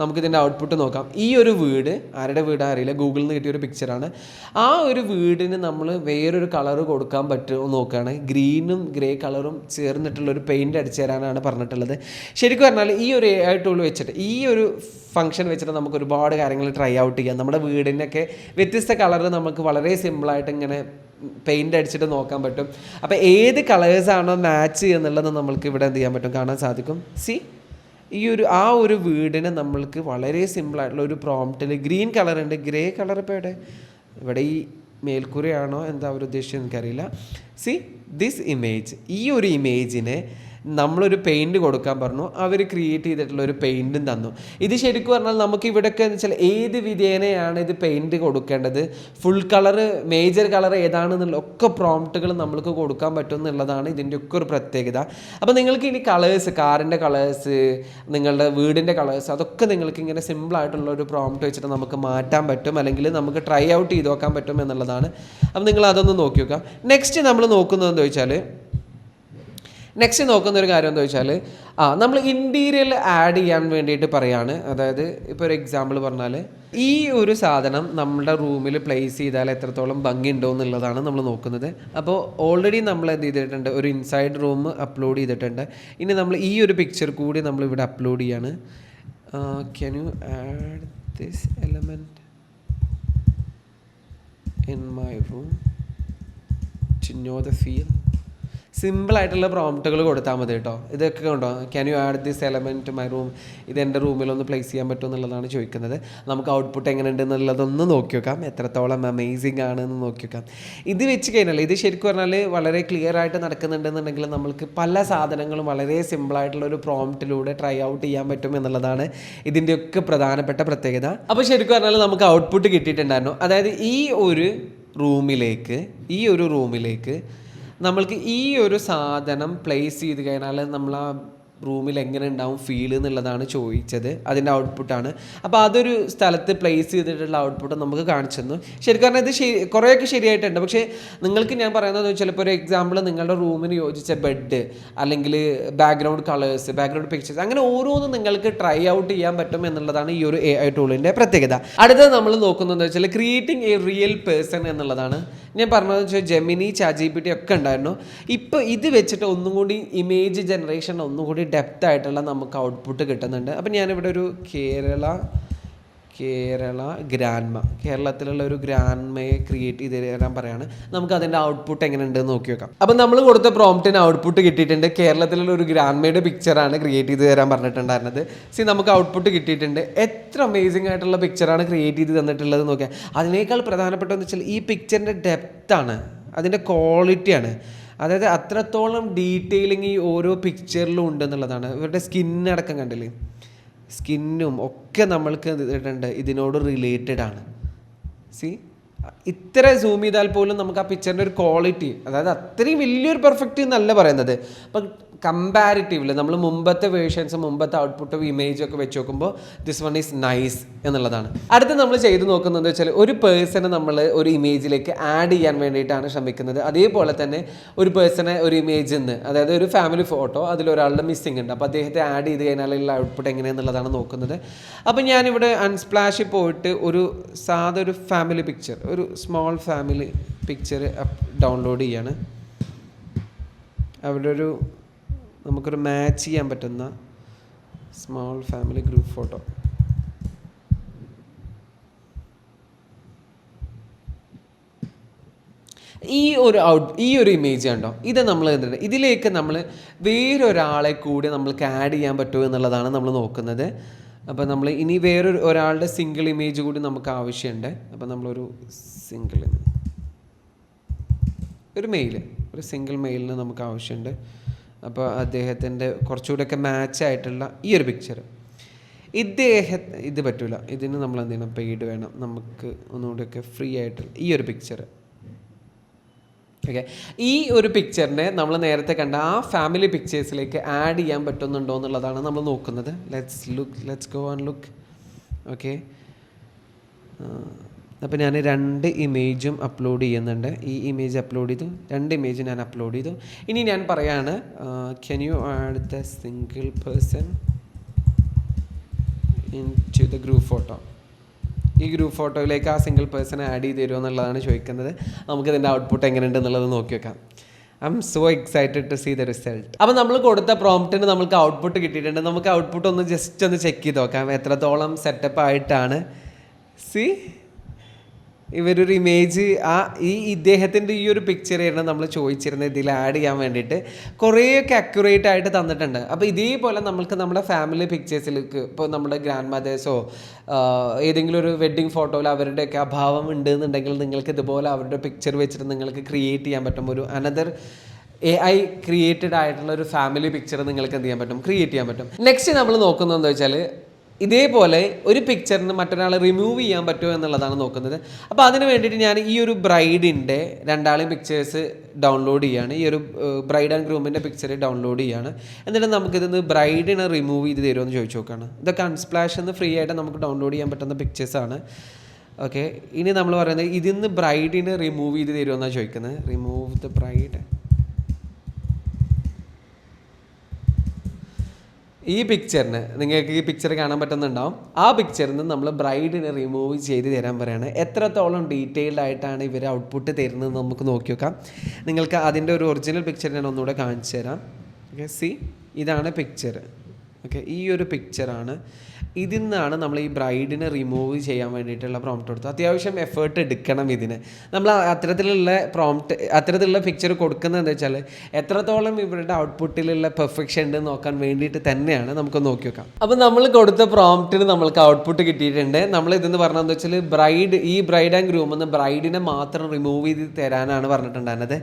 നമുക്കിതിന്റെ ഔട്ട്പുട്ട് നോക്കാം. ഈ ഒരു വീട് ആരുടെ വീടാ അറിയില്ല ഗൂഗിളിൽ നിന്ന് കിട്ടിയ ഒരു പിക്ചറാണ് ആ ഒരു വീടിന് നമ്മൾ വേറൊരു കളർ കൊടുക്കാൻ പറ്റുമോ നോക്കുകയാണ്. ഗ്രീനും ഗ്രേ കളറും ചേർന്നിട്ടുള്ള ഒരു പെയിന്റ് അടിച്ചു തരാനാണ് പറഞ്ഞിട്ടുള്ളത്. ശരിക്കും പറഞ്ഞാൽ ഈ ഒരു എ ഐ ടൂൾ വെച്ചിട്ട് ഈ ഒരു ഫംഗ്ഷൻ വെച്ചിട്ട് നമുക്ക് ഒരുപാട് കാര്യങ്ങൾ ട്രൈ ഔട്ട് ചെയ്യാം. നമ്മുടെ വീടിനൊക്കെ വ്യത്യസ്ത കളർ നമുക്ക് വളരെ സിമ്പിളായിട്ട് ഇങ്ങനെ പെയിന്റ് അടിച്ചിട്ട് നോക്കാൻ പറ്റും. അപ്പോൾ ഏത് കളേഴ്സാണോ മാച്ച് എന്നുള്ളത് നമ്മൾക്ക് ഇവിടെ എന്ത് ചെയ്യാൻ പറ്റും? കാണാൻ സാധിക്കും. സി ഈ ഒരു ആ ഒരു വീടിനെ നമ്മൾക്ക് വളരെ സിമ്പിളായിട്ടുള്ള ഒരു പ്രോംപ്റ്റിൽ ഗ്രീൻ കളർ ഉണ്ട്. ഗ്രേ കളർ ഇപ്പോൾ എവിടെ? ഇവിടെ ഈ മേൽക്കൂരയാണോ? എന്താ അവർ ഉദ്ദേശിച്ചത് എനിക്കറിയില്ല. സി ദിസ് ഇമേജ് ഈ ഒരു ഇമേജിനെ നമ്മളൊരു പെയിന്റ് കൊടുക്കാൻ പറഞ്ഞു. അവർ ക്രിയേറ്റ് ചെയ്തിട്ടുള്ള ഒരു പെയിന്റും തന്നു. ഇത് ശരിക്കും പറഞ്ഞാൽ നമുക്ക് ഇവിടെയൊക്കെ എന്ന് വെച്ചാൽ ഏത് വിധേനയാണ് ഇത് പെയിന്റ് കൊടുക്കേണ്ടത്? ഫുൾ കളർ മേജർ കളർ ഏതാണെന്നുള്ള ഒക്കെ പ്രോംപ്റ്റുകൾ നമ്മൾക്ക് കൊടുക്കാൻ പറ്റും എന്നുള്ളതാണ് ഇതിന്റെ ഒക്കെ ഒരു പ്രത്യേകത. അപ്പോൾ നിങ്ങൾക്ക് ഇനി കളേഴ്സ് കാറിന്റെ കളേഴ്സ് നിങ്ങളുടെ വീടിന്റെ കളേഴ്സ് അതൊക്കെ നിങ്ങൾക്ക് ഇങ്ങനെ സിമ്പിൾ ആയിട്ടുള്ള ഒരു പ്രോംപ്റ്റ് വെച്ചിട്ട് നമുക്ക് മാറ്റാൻ പറ്റും. അല്ലെങ്കിൽ നമുക്ക് ട്രൈ ഔട്ട് ചെയ്ത് നോക്കാൻ പറ്റും എന്നുള്ളതാണ്. അപ്പോൾ നിങ്ങൾ അതൊന്ന് നോക്കി നോക്കാം നെക്സ്റ്റ് നമ്മൾ നോക്കുന്നതെന്ന് ചോദിച്ചാൽ നെക്സ്റ്റ് നോക്കുന്ന ഒരു കാര്യം എന്താ വെച്ചാൽ ആ നമ്മൾ ഇന്റീരിയൽ ആഡ് ചെയ്യാൻ വേണ്ടിയിട്ട് പറയാണ്. അതായത് ഇപ്പോൾ ഒരു എക്സാമ്പിൾ പറഞ്ഞാൽ ഈ ഒരു സാധനം നമ്മുടെ റൂമിൽ പ്ലേസ് ചെയ്താൽ എത്രത്തോളം ഭംഗി ഉണ്ടോ എന്നുള്ളതാണ് നമ്മൾ നോക്കുന്നത്. അപ്പോൾ ഓൾറെഡി നമ്മൾ എന്ത് ചെയ്തിട്ടുണ്ട് ഒരു ഇൻസൈഡ് റൂം അപ്ലോഡ് ചെയ്തിട്ടുണ്ട്. ഇനി നമ്മൾ ഈ ഒരു പിക്ചർ കൂടി നമ്മൾ ഇവിടെ അപ്ലോഡ് ചെയ്യാണ്. Can you add this element in my room to know the feel simple ആയിട്ടുള്ള പ്രോംപ്റ്റുകൾ കൊടുത്താൽ മതി കേട്ടോ ഇതൊക്കെ കണ്ടോ? Can you add this element my room ഇത് എന്റെ റൂമിലൊന്ന് പ്ലേസ് ചെയ്യാൻ പറ്റുമോ എന്നുള്ളതാണ് ചോദിക്കുന്നത്. നമുക്ക് ഔട്ട്പുട്ട് എങ്ങനെ ഉണ്ട് എന്നുള്ളതൊന്ന് നോക്കി നോക്കാം എത്രത്തോളം അമേസിങ് ആണ് എന്ന് നോക്കി നോക്കാം ഇത് വെച്ച് കഴിഞ്ഞാൽ ഇത് ശരിക്കും പറഞ്ഞാൽ വളരെ ക്ലിയർ ആയിട്ട് നടക്കുന്നുണ്ടെന്നുണ്ടെങ്കിൽ നമുക്ക് പല സാധനങ്ങളും വളരെ സിമ്പിളായിട്ടുള്ള ഒരു പ്രോംപ്റ്റിലൂടെ ട്രൈ ഔട്ട് ചെയ്യാൻ പറ്റും എന്നുള്ളതാണ് ഇതിന്റെയൊക്കെ പ്രധാനപ്പെട്ട പ്രത്യേകത. അപ്പോൾ ശരിക്കും പറഞ്ഞാൽ നമുക്ക് ഔട്ട്പുട്ട് കിട്ടിയിട്ടുണ്ടായിരുന്നു. അതായത് ഈ ഒരു റൂമിലേക്ക് ഈ ഒരു റൂമിലേക്ക് നമ്മൾക്ക് ഈ ഒരു സാധനം പ്ലേസ് ചെയ്ത് കഴിഞ്ഞാൽ നമ്മൾ ആ റൂമിൽ എങ്ങനെ ഉണ്ടാവും ഫീൽ എന്നുള്ളതാണ് ചോദിച്ചത്. അതിന്റെ ഔട്ട്പുട്ടാണ് അപ്പോൾ അതൊരു സ്ഥലത്ത് പ്ലേസ് ചെയ്തിട്ടുള്ള ഔട്ട്പുട്ട് നമുക്ക് കാണിച്ചു തന്നു. ശരിക്കും പറഞ്ഞാൽ ഇത് ശരി കുറേയൊക്കെ ശരിയായിട്ടുണ്ട്. പക്ഷേ നിങ്ങൾക്ക് ഞാൻ പറയുന്നത് ചിലപ്പോൾ ഒരു എക്സാമ്പിൾ നിങ്ങളുടെ റൂമിന് യോജിച്ച ബെഡ് അല്ലെങ്കിൽ ബാക്ക്ഗ്രൗണ്ട് കളേഴ്സ് ബാക്ക്ഗ്രൗണ്ട് പിക്ചേഴ്സ് അങ്ങനെ ഓരോന്നും നിങ്ങൾക്ക് ട്രൈ ഔട്ട് ചെയ്യാൻ പറ്റും എന്നുള്ളതാണ് ഈ ഒരു എ ഐ ടൂളിന്റെ പ്രത്യേകത. അടുത്തത് നമ്മൾ നോക്കുന്നതെന്ന് വെച്ചാൽ ക്രിയേറ്റിംഗ് എ റിയൽ പേഴ്സൺ എന്നുള്ളതാണ്. ഞാൻ പറഞ്ഞത് വെച്ചാൽ ജെമിനി ചാജി പി ടി ഒക്കെ ഉണ്ടായിരുന്നു. ഇപ്പോൾ ഇത് വെച്ചിട്ട് ഒന്നും കൂടി ഇമേജ് ജനറേഷൻ ഒന്നും കൂടി ഡെപ്ത് ആയിട്ടുള്ള നമുക്ക് ഔട്ട്പുട്ട് കിട്ടുന്നുണ്ട്. അപ്പം ഞാനിവിടെ ഒരു കേരള കേരള ഗ്രാൻമ. കേരളത്തിലുള്ള ഒരു ഗ്രാൻമയെ ക്രിയേറ്റ് ചെയ്ത് തരാൻ പറയാണ്. നമുക്ക് അതിന്റെ ഔട്ട്പുട്ട് എങ്ങനെ ഉണ്ടെന്ന് നോക്കി വെക്കാം. അപ്പം നമ്മൾ കൊടുത്ത പ്രോംപ്റ്റിന് ഔട്ട്പുട്ട് കിട്ടിയിട്ടുണ്ട്. കേരളത്തിലുള്ള ഒരു ഗ്രാൻമയുടെ പിക്ചറാണ് ക്രിയേറ്റ് ചെയ്ത് തരാൻ പറഞ്ഞിട്ടുണ്ടായിരുന്നത്. സി നമുക്ക് ഔട്ട്പുട്ട് കിട്ടിയിട്ടുണ്ട്. എത്ര അമേസിംഗ് ആയിട്ടുള്ള പിക്ചറാണ് ക്രിയേറ്റ് ചെയ്ത് തന്നിട്ടുള്ളത് നോക്കിയാൽ അതിനേക്കാൾ പ്രധാനപ്പെട്ടതെന്ന് വെച്ചാൽ ഈ പിക്ചറിന്റെ ഡെപ്താണ് അതിന്റെ ക്വാളിറ്റിയാണ് അതായത് അത്രത്തോളം ഡീറ്റെയിലിംഗ് ഈ ഓരോ പിക്ചറിലും ഉണ്ടെന്നുള്ളതാണ്. ഇവരുടെ സ്കിന്നടക്കം കണ്ടില്ലേ? സ്കിന്നും ഒക്കെ നമ്മൾക്ക് ഇതിട്ടുണ്ട് ഇതിനോട് റിലേറ്റഡ് ആണ്. സി ഇത്ര സൂം ചെയ്താൽ പോലും നമുക്ക് ആ പിക്ചറിന്റെ ഒരു ക്വാളിറ്റി അതായത് അത്രയും വലിയൊരു പെർഫെക്റ്റ് എന്നല്ല പറയുന്നത്. അപ്പം കമ്പാരിറ്റീവ്ലി നമ്മൾ മുമ്പത്തെ വേർഷൻസ് മുമ്പത്തെ ഔട്ട്പുട്ട് ഇമേജ് ഒക്കെ വെച്ച് നോക്കുമ്പോൾ ദിസ് വൺ ഈസ് നൈസ് എന്നുള്ളതാണ്. അടുത്ത് നമ്മൾ ചെയ്ത് നോക്കുന്നത് വെച്ചാൽ ഒരു പേഴ്സണെ നമ്മൾ ഒരു ഇമേജിലേക്ക് ആഡ് ചെയ്യാൻ വേണ്ടിയിട്ടാണ് ശ്രമിക്കുന്നത്. അതേപോലെ തന്നെ ഒരു പേഴ്സണെ ഒരു ഇമേജിൽ നിന്ന് അതായത് ഒരു ഫാമിലി ഫോട്ടോ അതിലൊരാളുടെ മിസ്സിംഗ് ഉണ്ട്. അപ്പോൾ അദ്ദേഹത്തെ ആഡ് ചെയ്ത് കഴിഞ്ഞാലുള്ള ഔട്ട്പുട്ട് എങ്ങനെയെന്നുള്ളതാണ് നോക്കുന്നത്. അപ്പോൾ ഞാനിവിടെ അൺസ്പ്ലാഷിൽ പോയിട്ട് ഒരു സാധാ ഒരു ഫാമിലി പിക്ചർ ഒരു സ്മോൾ ഫാമിലി പിക്ചർ ഡൗൺലോഡ് ചെയ്യാണ്. അവിടെ ഒരു നമുക്കൊരു മാച്ച് ചെയ്യാൻ പറ്റുന്ന സ്മോൾ ഫാമിലി ഗ്രൂപ്പ് ഫോട്ടോ ഈ ഒരു ഔട്ട് ഈ ഒരു ഇമേജ് കണ്ടോ? ഇത് നമ്മൾ എന്തുണ്ട് ഇതിലേക്ക് നമ്മൾ വേറൊരാളെ കൂടി നമ്മൾക്ക് ആഡ് ചെയ്യാൻ പറ്റുമോ എന്നുള്ളതാണ് നമ്മൾ നോക്കുന്നത്. അപ്പോൾ നമ്മൾ ഇനി വേറൊരു ഒരാളുടെ സിംഗിൾ ഇമേജ് കൂടി നമുക്ക് ആവശ്യമുണ്ട്. അപ്പോൾ നമ്മളൊരു സിംഗിൾ ഒരു മെയിൽ ഒരു സിംഗിൾ മെയിലിന് നമുക്ക് ആവശ്യമുണ്ട്. അപ്പോൾ അദ്ദേഹത്തിന്റെ കുറച്ചുകൂടെയൊക്കെ മാച്ച് ആയിട്ടുള്ള ഈ ഒരു പിക്ചർ ഇദ്ദേഹ ഇത് പറ്റില്ല ഇതിന് നമ്മൾ എന്ത് ചെയ്യണം? പെയ്ഡ് വേണം. നമുക്ക് ഒന്നുകൂടെയൊക്കെ ഫ്രീ ആയിട്ടുള്ള ഈ ഒരു പിക്ചർ ഓക്കെ ഈ ഒരു പിക്ചറിനെ നമ്മൾ നേരത്തെ കണ്ട ആ ഫാമിലി പിക്ചേഴ്സിലേക്ക് ആഡ് ചെയ്യാൻ പറ്റുന്നുണ്ടോ എന്നുള്ളതാണ് നമ്മൾ നോക്കുന്നത്. Let's look let's go and look okay അപ്പോൾ ഞാൻ രണ്ട് ഇമേജും അപ്ലോഡ് ചെയ്യുന്നുണ്ട്. ഈ ഇമേജ് അപ്ലോഡ് ചെയ്തു രണ്ട് ഇമേജ് ഞാൻ അപ്ലോഡ് ചെയ്തു. ഇനി ഞാൻ പറയാണ് can you add the single person into the group photo ഈ ഗ്രൂപ്പ് ഫോട്ടോയിലേക്ക് ആ സിംഗിൾ പേഴ്സൺ ആഡ് ചെയ്ത് തരുമോ എന്നുള്ളതാണ് ചോദിക്കുന്നത്. നമുക്ക് ഇതിന്റെ ഔട്ട്പുട്ട് എങ്ങനെയുണ്ട് എന്നുള്ളത് നോക്കി വെക്കാം. I'm so excited to see the result അപ്പോൾ നമ്മൾ കൊടുത്ത പ്രോംപ്റ്റിന് നമുക്ക് ഔട്ട്പുട്ട് കിട്ടിയിട്ടുണ്ട്. നമുക്ക് ഔട്ട്പുട്ട് ഒന്ന് ജസ്റ്റ് ഒന്ന് ചെക്ക് ചെയ്ത് നോക്കാം. എത്രത്തോളം സെറ്റപ്പ് ആയിട്ടാണ്. സി ഇവരൊരു ഇമേജ് ആ ഈ ഇദ്ദേഹത്തിന്റെ ഈ ഒരു പിക്ചർ ആയിരുന്നു നമ്മൾ ചോദിച്ചിരുന്നത്. ഇതിൽ ആഡ് ചെയ്യാൻ വേണ്ടിയിട്ട്. കുറേയൊക്കെ അക്യുറേറ്റ് ആയിട്ട് തന്നിട്ടുണ്ട്. അപ്പോൾ ഇതേപോലെ നമ്മൾക്ക് നമ്മുടെ ഫാമിലി പിക്ചേഴ്സിലേക്ക് ഇപ്പോൾ നമ്മുടെ ഗ്രാൻഡ് മദേഴ്സോ ഏതെങ്കിലും ഒരു വെഡ്ഡിങ് ഫോട്ടോയിൽ അവരുടെയൊക്കെ അഭാവം ഉണ്ട് എന്നുണ്ടെങ്കിൽ നിങ്ങൾക്ക് ഇതുപോലെ അവരുടെ പിക്ചർ വെച്ചിട്ട് നിങ്ങൾക്ക് ക്രിയേറ്റ് ചെയ്യാൻ പറ്റും. ഒരു അനദർ എ ഐ ക്രിയേറ്റഡ് ആയിട്ടുള്ള ഒരു ഫാമിലി പിക്ചർ നിങ്ങൾക്ക് എന്ത് ചെയ്യാൻ പറ്റും? ക്രിയേറ്റ് ചെയ്യാൻ പറ്റും. നെക്സ്റ്റ് നമ്മൾ നോക്കുന്നതെന്ന് വെച്ചാൽ ഇതേപോലെ ഒരു പിക്ചറിന് മറ്റൊരാളെ റിമൂവ് ചെയ്യാൻ പറ്റുമോ എന്നുള്ളതാണ് നോക്കുന്നത്. അപ്പോൾ അതിന് വേണ്ടിയിട്ട് ഞാൻ ഈ ഒരു ബ്രൈഡിന്റെ രണ്ടാളെയും പിക്ചേഴ്സ് ഡൗൺലോഡ് ചെയ്യാണ്. ഈ ഒരു ബ്രൈഡ് ആൻഡ് ഗ്രൂമിന്റെ പിക്ചർ ഡൗൺലോഡ് ചെയ്യാണ്. എന്നിട്ട് നമുക്കിതൊന്ന് ബ്രൈഡിനെ റിമൂവ് ചെയ്ത് തരുമോ എന്ന് ചോദിച്ചു നോക്കുകയാണ് ഇതൊക്കെ അൺസ്പ്ലാഷ് എന്ന് ഫ്രീ ആയിട്ട് നമുക്ക് ഡൗൺലോഡ് ചെയ്യാൻ പറ്റുന്ന പിക്ചേഴ്സാണ് ഓക്കെ ഇനി നമ്മൾ പറയുന്നത് ഇതിന്ന് ബ്രൈഡിനെ റിമൂവ് ചെയ്ത് തരുമോ എന്നാണ് ചോദിക്കുന്നത്. റിമൂവ് ദ ബ്രൈഡ് ഈ പിക്ചറിന് നിങ്ങൾക്ക് ഈ പിക്ചർ കാണാൻ പറ്റുന്നുണ്ടാവും. ആ പിക്ചറിൽ നിന്ന് നമ്മൾ ബ്രൈഡിനെ റിമൂവ് ചെയ്ത് തരാൻ പറയാണ്. എത്രത്തോളം ഡീറ്റെയിൽഡ് ആയിട്ടാണ് ഇവർ ഔട്ട്പുട്ട് തരുന്നത് നമുക്ക് നോക്കി നോക്കാം. നിങ്ങൾക്ക് അതിന്റെ ഒരു ഒറിജിനൽ പിക്ചർ ഞാൻ ഒന്നുകൂടെ കാണിച്ചു തരാം. ഓക്കെ സി ഇതാണ് പിക്ചർ ഓക്കെ ഈ ഒരു പിക്ചറാണ് ഇതിൽ നിന്നാണ് നമ്മൾ ഈ ബ്രൈഡിനെ റിമൂവ് ചെയ്യാൻ വേണ്ടിയിട്ടുള്ള പ്രോംപ്റ്റ് കൊടുത്തത്. അത്യാവശ്യം എഫേർട്ട് എടുക്കണം ഇതിന്. നമ്മൾ അത്തരത്തിലുള്ള പ്രോംപ്റ്റ് അത്തരത്തിലുള്ള പിക്ചർ കൊടുക്കുന്നത് എന്താ വെച്ചാൽ എത്രത്തോളം ഇവരുടെ ഔട്ട്പുട്ടിലുള്ള പെർഫെക്ഷൻ ഉണ്ട് നോക്കാൻ വേണ്ടിയിട്ട് തന്നെയാണ് നമുക്ക് നോക്കി വെക്കാം. അപ്പോൾ നമ്മൾ കൊടുത്ത പ്രോംപ്റ്റിന് നമ്മൾക്ക് ഔട്ട്പുട്ട് കിട്ടിയിട്ടുണ്ട്. നമ്മൾ ഇതെന്ന് പറഞ്ഞതെന്ന് വെച്ചാൽ ബ്രൈഡ് ഈ ബ്രൈഡ് ആൻഡ് ഗ്രൂം എന്ന് ബ്രൈഡിനെ മാത്രം റിമൂവ് ചെയ്ത് തരാനാണ് പറഞ്ഞിട്ടുണ്ടായിരുന്നത്.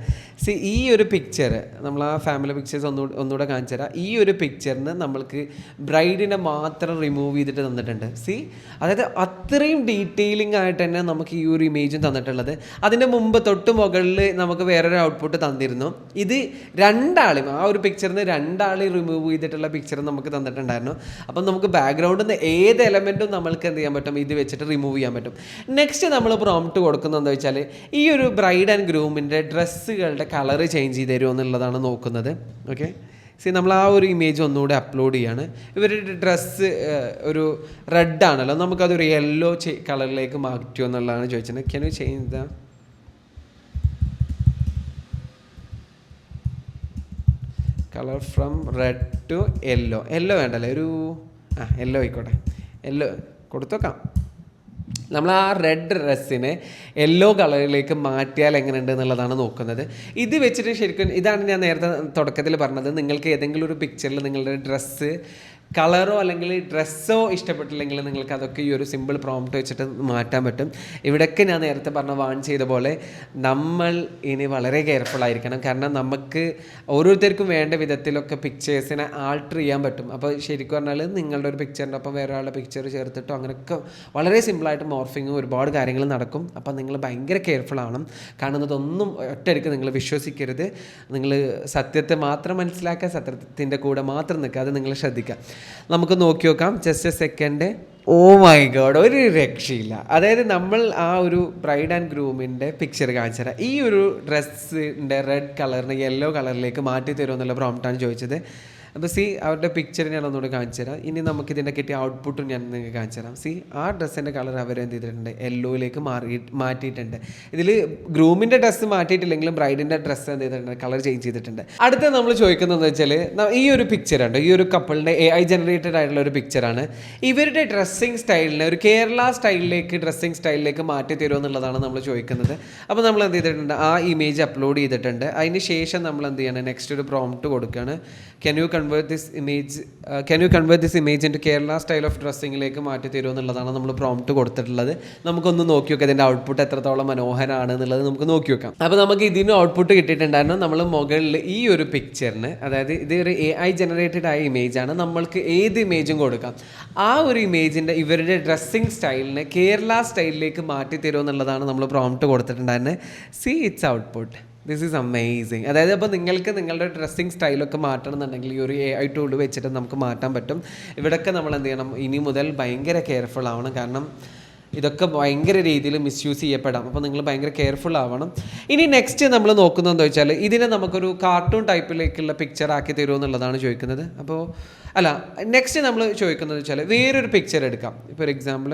സി ഈ ഒരു പിക്ചർ നമ്മൾ ആ ഫാമിലി പിക്ചേഴ്സ് ഒന്നുകൂടെ ഒന്നുകൂടെ കാണിച്ചു തരാം ഈ ഒരു പിക്ചറിന് നമ്മൾക്ക് ബ്രൈഡിനെ മാത്രം റിമൂവ് ചെയ്തിട്ട് തന്നിട്ടുണ്ട്. സി അതായത് അത്രയും ഡീറ്റെയിലിംഗ് ആയിട്ട് തന്നെ നമുക്ക് ഈ ഒരു ഇമേജും തന്നിട്ടുള്ളത്. അതിന്റെ മുമ്പ് തൊട്ട് മുകളിൽ നമുക്ക് വേറൊരു ഔട്ട്പുട്ട് തന്നിരുന്നു. ഇത് രണ്ടാളും ആ ഒരു പിക്ചറിന് രണ്ടാളെ റിമൂവ് ചെയ്തിട്ടുള്ള പിക്ചർ നമുക്ക് തന്നിട്ടുണ്ടായിരുന്നു. അപ്പം നമുക്ക് ബാക്ക്ഗ്രൗണ്ടിൽ നിന്ന് ഏത് എലമെന്റും നമ്മൾക്ക് എന്ത് ചെയ്യാൻ പറ്റും? ഇത് വെച്ചിട്ട് റിമൂവ് ചെയ്യാൻ പറ്റും. നെക്സ്റ്റ് നമ്മൾ പ്രോംപ്റ്റ് കൊടുക്കുന്നത് എന്താ വെച്ചാൽ ഈ ഒരു ബ്രൈഡ് ആൻഡ് ഗ്രൂമിന്റെ ഡ്രസ്സുകളുടെ കളർ ചേഞ്ച് ചെയ്ത് തരുമോ എന്നുള്ളതാണ് നോക്കുന്നത്. ഓക്കെ സി നമ്മൾ ആ ഒരു ഇമേജ് ഒന്നുകൂടെ അപ്ലോഡ് ചെയ്യാണ്. ഇവരുടെ ഡ്രസ്സ് ഒരു റെഡ് ആണല്ലോ. നമുക്കതൊരു യെല്ലോ കളറിലേക്ക് മാറ്റുമോ എന്നുള്ളതാണ് ചോദിച്ചത്. Can you change the colour from red to yellow yellow വേണ്ടല്ലേ? ഒരു ആ യെല്ലോ ആയിക്കോട്ടെ. യെല്ലോ കൊടുത്തേക്കാം. നമ്മൾ ആ റെഡ് ഡ്രസ്സിനെ യെല്ലോ കളറിലേക്ക് മാറ്റിയാൽ എങ്ങനെയുണ്ട് എന്നുള്ളതാണ് നോക്കുന്നത്. ഇത് വെച്ചിട്ട് ശരിക്കും ഇതാണ് ഞാൻ നേരത്തെ തുടക്കത്തിൽ പറഞ്ഞത്. നിങ്ങൾക്ക് ഏതെങ്കിലും ഒരു പിക്ചറിൽ നിങ്ങളുടെ ഡ്രസ്സ് കളറോ അല്ലെങ്കിൽ ഡ്രസ്സോ ഇഷ്ടപ്പെട്ടില്ലെങ്കിൽ നിങ്ങൾക്ക് അതൊക്കെ ഈ ഒരു സിമ്പിൾ പ്രോംപ്റ്റ് വെച്ചിട്ട് മാറ്റാൻ പറ്റും. ഇവിടെയൊക്കെ ഞാൻ നേരത്തെ പറഞ്ഞ വാൺ ചെയ്ത പോലെ നമ്മൾ ഇനി വളരെ കെയർഫുൾ ആയിരിക്കണം. കാരണം നമുക്ക് ഓരോരുത്തർക്കും വേണ്ട വിധത്തിലൊക്കെ പിക്ചേഴ്സിനെ ആൾട്ടർ ചെയ്യാൻ പറ്റും. അപ്പോൾ ശരിക്കും പറഞ്ഞാൽ നിങ്ങളുടെ ഒരു പിക്ചറിന്റെ ഒപ്പം വേറെ ഒരാളുടെ പിക്ചർ ചേർത്തിട്ടോ അങ്ങനെയൊക്കെ വളരെ സിമ്പിളായിട്ട് മോർഫിങ്ങും ഒരുപാട് കാര്യങ്ങൾ നടക്കും. അപ്പോൾ നിങ്ങൾ ഭയങ്കര കെയർഫുൾ ആവണം. കാണുന്നതൊന്നും ഒറ്റയടിക്ക് നിങ്ങൾ വിശ്വസിക്കരുത്. നിങ്ങൾ സത്യത്തെ മാത്രം മനസ്സിലാക്കുക സത്യത്തിന്റെ കൂടെ മാത്രം നിൽക്കുക. അത് നിങ്ങൾ ശ്രദ്ധിക്കുക. നമുക്ക് നോക്കി നോക്കാം. Just a second oh my God ഒരു രക്ഷയില്ല. അതായത് നമ്മൾ ആ ഒരു ബ്രൈഡ് ആൻഡ് ഗ്രൂമിന്റെ പിക്ചർ കാണിച്ചു തരാം. ഈ ഒരു ഡ്രസ്സിന്റെ റെഡ് കളറിന് യെല്ലോ കളറിലേക്ക് മാറ്റി തരുമെന്നുള്ള പ്രോംപ്റ്റാണ് ചോദിച്ചത്. അപ്പോൾ സി അവരുടെ പിക്ചർ ഞാൻ ഒന്നുകൂടി കാണിച്ചു തരാം. ഇനി നമുക്ക് ഇതിന്റെ കിട്ടിയ ഔട്ട്പുട്ടും ഞാൻ നിങ്ങൾക്ക് കാണിച്ചു തരാം. സി ആ ഡ്രസ്സിന്റെ കളർ അവർ എന്ത് ചെയ്തിട്ടുണ്ട്? യെല്ലോയിലേക്ക് മാറി മാറ്റിയിട്ടുണ്ട്. ഇതിൽ ഗ്രൂമിന്റെ ഡ്രസ്സ് മാറ്റിയിട്ടില്ലെങ്കിലും ബ്രൈഡിന്റെ ഡ്രസ്സ് എന്ത് ചെയ്തിട്ടുണ്ട്? കളർ ചേഞ്ച് ചെയ്തിട്ടുണ്ട്. അടുത്ത നമ്മൾ ചോദിക്കുന്നതെന്ന് വെച്ചാൽ ഈ ഒരു പിക്ചറുണ്ട് ഈ ഒരു കപ്പിളിന്റെ എ ഐ ജനറേറ്റഡ് ആയിട്ടുള്ള ഒരു പിക്ചറാണ് ഇവരുടെ ഡ്രസ്സിങ് സ്റ്റൈലിനെ ഒരു കേരള സ്റ്റൈലിലേക്ക് ഡ്രസ്സിങ് സ്റ്റൈലിലേക്ക് മാറ്റി തരുമോ എന്നുള്ളതാണ് നമ്മൾ ചോദിക്കുന്നത്. അപ്പോൾ നമ്മൾ എന്ത് ചെയ്തിട്ടുണ്ട്? ആ ഇമേജ് അപ്ലോഡ് ചെയ്തിട്ടുണ്ട്. അതിന് ശേഷം നമ്മൾ എന്ത് ചെയ്യണം? നെക്സ്റ്റ് ഒരു പ്രോംപ്റ്റ് കൊടുക്കുകയാണ്. Can you convert this image can you convert this image in Kerala style of ഡ്രസ്സിങ്ങിലേക്ക് മാറ്റി തരുമോ എന്നുള്ളതാണ് നമ്മൾ പ്രോംപ്റ്റ് കൊടുത്തിട്ടുള്ളത്. നമുക്കൊന്ന് നോക്കി നോക്കാം ഇതിന്റെ ഔട്ട്പുട്ട് എത്രത്തോളം മനോഹരമാണ് എന്നുള്ളത് നമുക്ക് നോക്കി നോക്കാം. അപ്പോൾ നമുക്ക് ഇതിന് ഔട്ട്പുട്ട് കിട്ടിയിട്ടുണ്ടായിരുന്നു. നമ്മൾ മുകളിൽ ഈ ഒരു പിക്ചറിന് അതായത് ഇത് ഒരു എ ഐ ജനറേറ്റഡ് ആയ ഇമേജ് ആണ് നമ്മൾക്ക് ഏത് ഇമേജും കൊടുക്കാം. ആ ഒരു ഇമേജിന്റെ ഇവരുടെ ഡ്രസ്സിങ് സ്റ്റൈലിനെ കേരള സ്റ്റൈലിലേക്ക് മാറ്റി തരുമോ എന്നുള്ളതാണ് നമ്മൾ prompt കൊടുത്തിട്ടുണ്ടായിരുന്നത്. See its output this is amazing അതായത് അപ്പോൾ നിങ്ങൾക്ക് നിങ്ങളുടെ ഡ്രസ്സിങ് സ്റ്റൈലൊക്കെ മാറ്റണം എന്നുണ്ടെങ്കിൽ ഈ ഒരു എ ഐ ടൂൾ വെച്ചിട്ട് നമുക്ക് മാറ്റാൻ പറ്റും. ഇവിടെയൊക്കെ നമ്മൾ എന്ത് ചെയ്യണം? ഇനി മുതൽ ഭയങ്കര കെയർഫുൾ ആവണം. കാരണം ഇതൊക്കെ ഭയങ്കര രീതിയിൽ മിസ്യൂസ് ചെയ്യപ്പെടാം. അപ്പോൾ നിങ്ങൾ ഭയങ്കര കെയർഫുൾ ആവണം. ഇനി നെക്സ്റ്റ് നമ്മൾ നോക്കുന്നതെന്ന് ചോദിച്ചാൽ ഇതിനെ നമുക്കൊരു കാർട്ടൂൺ ടൈപ്പിലേക്കുള്ള പിക്ചർ ആക്കി തരുമോ എന്നുള്ളതാണ് ചോദിക്കുന്നത്. അപ്പോൾ അല്ല നെക്സ്റ്റ് നമ്മൾ ചോദിക്കുന്നത് വെച്ചാൽ വേറൊരു പിക്ചർ എടുക്കാം. ഇപ്പോൾ ഒരു എക്സാമ്പിൾ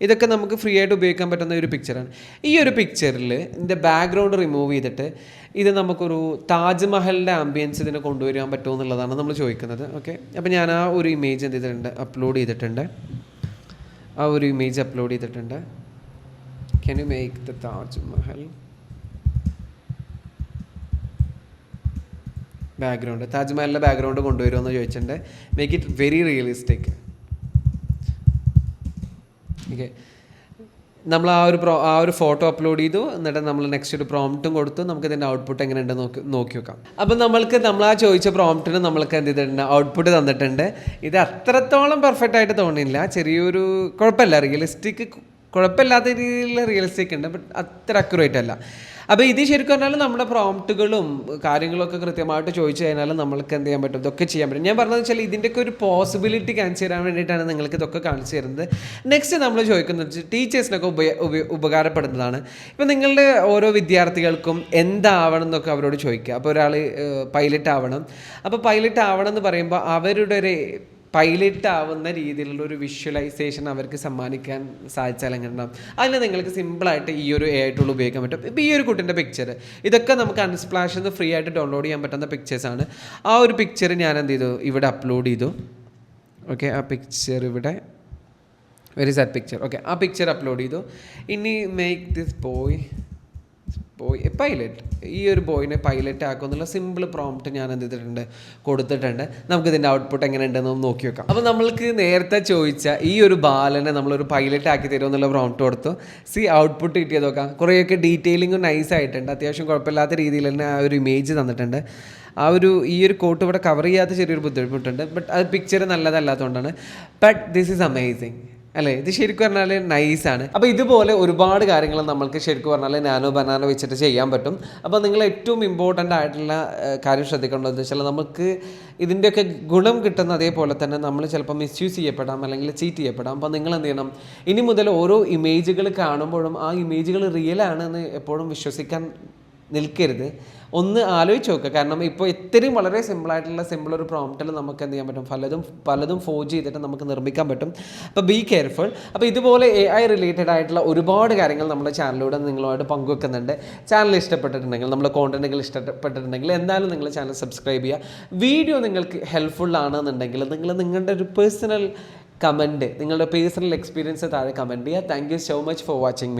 ഇതൊക്കെ നമുക്ക് ഫ്രീ ആയിട്ട് ഉപയോഗിക്കാൻ പറ്റുന്ന ഒരു പിക്ചറാണ് ഈ ഒരു പിക്ചറിൽ ഇതിന്റെ ബാക്ക്ഗ്രൗണ്ട് റിമൂവ് ചെയ്തിട്ട് ഇത് നമുക്കൊരു താജ്മഹലിന്റെ ആംബിയൻസ് ഇതിനെ കൊണ്ടുവരാൻ പറ്റുമോ എന്നുള്ളതാണ് നമ്മൾ ചോദിക്കുന്നത്. ഓക്കെ അപ്പോൾ ഞാൻ ആ ഒരു ഇമേജ് എന്ത് ചെയ്തിട്ടുണ്ട്? അപ്ലോഡ് ചെയ്തിട്ടുണ്ട്. ആ ഒരു ഇമേജ് അപ്ലോഡ് ചെയ്തിട്ടുണ്ട്. Can you make the Taj Mahal background താജ്മഹലിന്റെ background കൊണ്ടുവരുമെന്ന് ചോദിച്ചിട്ടുണ്ട്. Make it very realistic okay നമ്മൾ ആ ഒരു പ്രോ ആ ഒരു ഫോട്ടോ അപ്ലോഡ് ചെയ്തു. എന്നിട്ട് നമ്മൾ നെക്സ്റ്റ് ഒരു പ്രോംപ്റ്റും കൊടുത്തു. നമുക്ക് ഇതിന്റെ ഔട്ട്പുട്ട് എങ്ങനെയുണ്ട് നോക്കി നോക്കി വെക്കാം അപ്പം നമ്മൾക്ക് നമ്മൾ ആ ചോദിച്ച പ്രോംപ്റ്റിന് നമ്മൾക്ക് എന്ത് ചെയ്തിട്ടുണ്ട്? ഔട്ട്പുട്ട് തന്നിട്ടുണ്ട്. ഇത് അത്രത്തോളം പെർഫെക്റ്റ് ആയിട്ട് തോന്നിയില്ല. ചെറിയൊരു കുഴപ്പമില്ല. റിയലിസ്റ്റിക് കുഴപ്പമില്ലാത്ത രീതിയിൽ റിയലിസ്റ്റിക് ഉണ്ട്. ബട്ട് അത്ര അക്യുറേറ്റ് അല്ല. അപ്പോൾ ഇത് ശരിക്കും പറഞ്ഞാൽ നമ്മുടെ പ്രോംപ്റ്റുകളും കാര്യങ്ങളൊക്കെ കൃത്യമായിട്ട് ചോദിച്ചു കഴിഞ്ഞാൽ നമ്മൾക്ക് എന്ത് ചെയ്യാൻ പറ്റും? ഇതൊക്കെ ചെയ്യാൻ പറ്റും. ഞാൻ പറഞ്ഞതെന്ന് വെച്ചാൽ ഇതിന്റെയൊക്കെ ഒരു പോസിബിലിറ്റി കാണിച്ചു തരാൻ വേണ്ടിയിട്ടാണ് നിങ്ങൾക്ക് ഇതൊക്കെ കാണിച്ചു തരുന്നത്. നെക്സ്റ്റ് നമ്മൾ ചോദിക്കുന്നത് ടീച്ചേഴ്സിനൊക്കെ ഉപ- ഉപകാരപ്പെടുന്നതാണ്. ഇപ്പം നിങ്ങളുടെ ഓരോ വിദ്യാർത്ഥികൾക്കും എന്താവണം എന്നൊക്കെ അവരോട് ചോദിക്കുക. അപ്പോൾ ഒരാൾ പൈലറ്റ് ആവണം. അപ്പോൾ പൈലറ്റ് ആവണം എന്ന് പറയുമ്പോൾ അവരുടെ ഒരു പൈലറ്റ് ആവുന്ന രീതിയിലുള്ള ഒരു വിഷ്വലൈസേഷൻ അവർക്ക് സമ്മാനിക്കാൻ സാധിച്ചാൽ എങ്ങനെ ഉണ്ടാവും? അതിന് നിങ്ങൾക്ക് സിമ്പിളായിട്ട് ഈ ഒരു എ ആയിട്ടുള്ള ഉപയോഗിക്കാൻ പറ്റും. ഇപ്പോൾ ഈ ഒരു കുട്ടിന്റെ പിക്ചർ ഇതൊക്കെ നമുക്ക് അൺസ്പ്ലാഷിൽ നിന്ന് ഫ്രീ ആയിട്ട് ഡൗൺലോഡ് ചെയ്യാൻ പറ്റുന്ന പിക്ചേഴ്സാണ് ആ ഒരു പിക്ചർ ഞാൻ എന്ത് ചെയ്തു? ഇവിടെ അപ്ലോഡ് ചെയ്തു. ഓക്കെ ആ പിക്ചർ ഇവിടെ. വെരി സാഡ് പിക്ചർ ഓക്കെ ആ പിക്ചർ അപ്ലോഡ് ചെയ്തു. ഇനി make this boy boy pilot ഈ ഒരു ബോയിനെ പൈലറ്റ് ആക്കുമെന്നുള്ള സിമ്പിൾ പ്രോംപ്റ്റ് ഞാൻ എന്ത് ചെയ്തിട്ടുണ്ട്? കൊടുത്തിട്ടുണ്ട്. നമുക്ക് ഇതിന്റെ ഔട്ട്പുട്ട് എങ്ങനെ ഉണ്ടെന്ന് നോക്കി വെക്കാം. അപ്പോൾ നമ്മൾക്ക് നേരത്തെ ചോദിച്ച ഈ ഒരു ബാലനെ നമ്മളൊരു പൈലറ്റ് ആക്കി തരുമോ എന്നുള്ള പ്രോംപ്റ്റ് കൊടുത്തു. സി ഔട്ട്പുട്ട് കിട്ടിയത് നോക്കാം. കുറേയൊക്കെ ഡീറ്റെയിലിംഗ് നൈസ് ആയിട്ടുണ്ട്. അത്യാവശ്യം കുഴപ്പമില്ലാത്ത രീതിയിൽ തന്നെ ആ ഒരു ഇമേജ് തന്നിട്ടുണ്ട്. ആ ഒരു ഈ ഒരു കോട്ട് ഇവിടെ കവർ ചെയ്യാത്ത ചെറിയൊരു ബുദ്ധിമുട്ടുണ്ട്. ബട്ട് അത് പിക്ചർ നല്ലതല്ലാത്തതുകൊണ്ടാണ്. ബട്ട് ദിസ് ഈസ് അമേസിങ് അല്ലേ? ഇത് ശരിക്കും പറഞ്ഞാൽ നൈസാണ് അപ്പോൾ ഇതുപോലെ ഒരുപാട് കാര്യങ്ങൾ നമ്മൾക്ക് ശരിക്കും പറഞ്ഞാൽ നാനോ ബനാനോ വെച്ചിട്ട് ചെയ്യാൻ പറ്റും. അപ്പോൾ നിങ്ങൾ ഏറ്റവും ഇമ്പോർട്ടന്റ് ആയിട്ടുള്ള കാര്യം ശ്രദ്ധിക്കേണ്ടതെന്ന് വെച്ചാൽ നമുക്ക് ഇതിന്റെയൊക്കെ ഗുണം കിട്ടുന്ന അതേപോലെ തന്നെ നമ്മൾ ചിലപ്പോൾ മിസ്യൂസ് ചെയ്യപ്പെടാം അല്ലെങ്കിൽ ചീറ്റ് ചെയ്യപ്പെടാം. അപ്പോൾ നിങ്ങൾ എന്ത് ചെയ്യണം? ഇനി മുതൽ ഓരോ ഇമേജുകൾ കാണുമ്പോഴും ആ ഇമേജുകൾ റിയൽ ആണെന്ന് എപ്പോഴും വിശ്വസിക്കാൻ നിൽക്കരുത്. ഒന്ന് ആലോചിച്ച് നോക്കുക കാരണം ഇപ്പോൾ ഇത്രയും വളരെ സിമ്പിളായിട്ടുള്ള സിമ്പിൾ ഒരു പ്രോംപ്റ്റിൽ നമുക്ക് എന്ത് ചെയ്യാൻ പറ്റും? പലതും പലതും ഫോജ് ചെയ്തിട്ട് നമുക്ക് നിർമ്മിക്കാൻ പറ്റും. അപ്പോൾ ബി കെയർഫുൾ അപ്പോൾ ഇതുപോലെ എ ഐ റിലേറ്റഡ് ആയിട്ടുള്ള ഒരുപാട് കാര്യങ്ങൾ നമ്മുടെ ചാനലിലൂടെ നിങ്ങളുമായിട്ട് പങ്കുവെക്കുന്നുണ്ട്. ചാനൽ ഇഷ്ടപ്പെട്ടിട്ടുണ്ടെങ്കിൽ നമ്മുടെ കോണ്ടന്റുകൾ ഇഷ്ടപ്പെട്ടിട്ടുണ്ടെങ്കിൽ എന്തായാലും നിങ്ങൾ ചാനൽ സബ്സ്ക്രൈബ് ചെയ്യുക. വീഡിയോ നിങ്ങൾക്ക് ഹെൽപ്ഫുൾ ആണെന്നുണ്ടെങ്കിൽ നിങ്ങൾ നിങ്ങളുടെ ഒരു പേഴ്സണൽ കമന്റ് നിങ്ങളുടെ പേഴ്സണൽ എക്സ്പീരിയൻസ് താഴെ കമന്റ് ചെയ്യുക. Thank you so much for watching